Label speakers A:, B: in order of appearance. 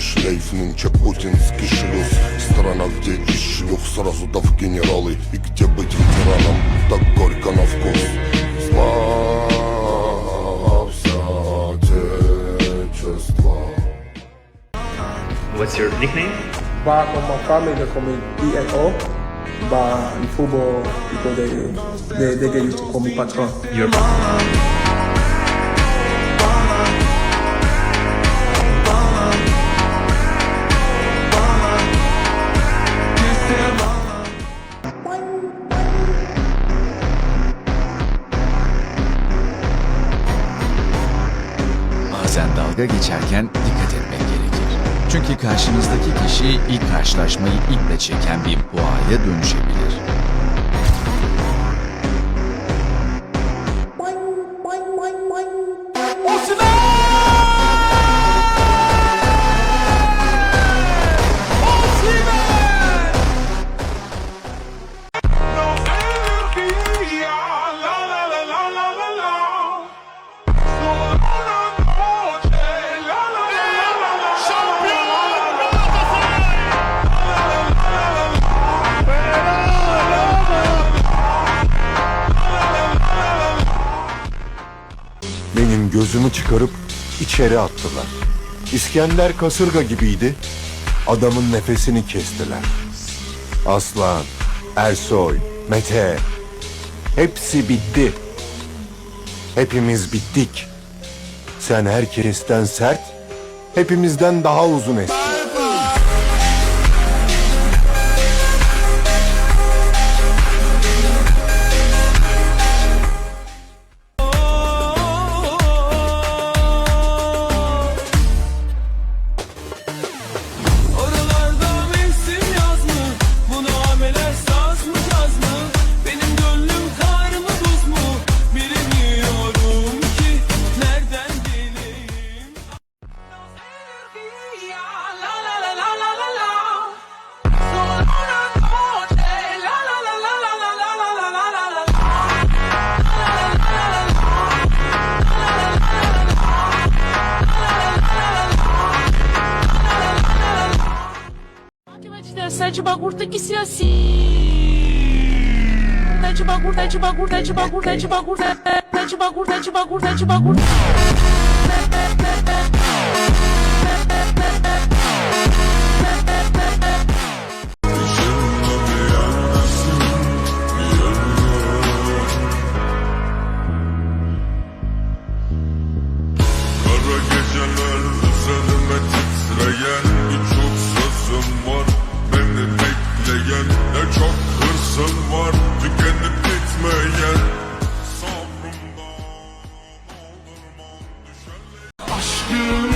A: Путинский шлейф, нынче путинский шлюз Страна, где из шлюх сразу да в генералы И где быть ветераном, так горько на вкус Славься Отечество
B: What's your nickname?
C: Va con my family, they call me BNO. Va en fútbol, people, they, they, they get used to call me patron.
B: Your
D: Bazen dalga geçerken dikkat etmek gerekir. Çünkü karşınızdaki kişi ilk karşılaşmayı iple çeken bir boğaya dönüşebilir.
E: Gözümü çıkarıp içeri attılar. İskender kasırga gibiydi. Adamın nefesini kestiler. Aslan, Ersoy, Mete. Hepsi bitti. Hepimiz bittik. Sen herkesten sert, hepimizden daha uzun estin.
F: Tacı Bagur'daki siyasi. Tacı Bagur, Tacı Bagur, Tacı Bagur, Tacı Bagur, Tacı Bagur, Tacı Bagur, Tacı
A: Bagur. Geceler üzerime titreyen You.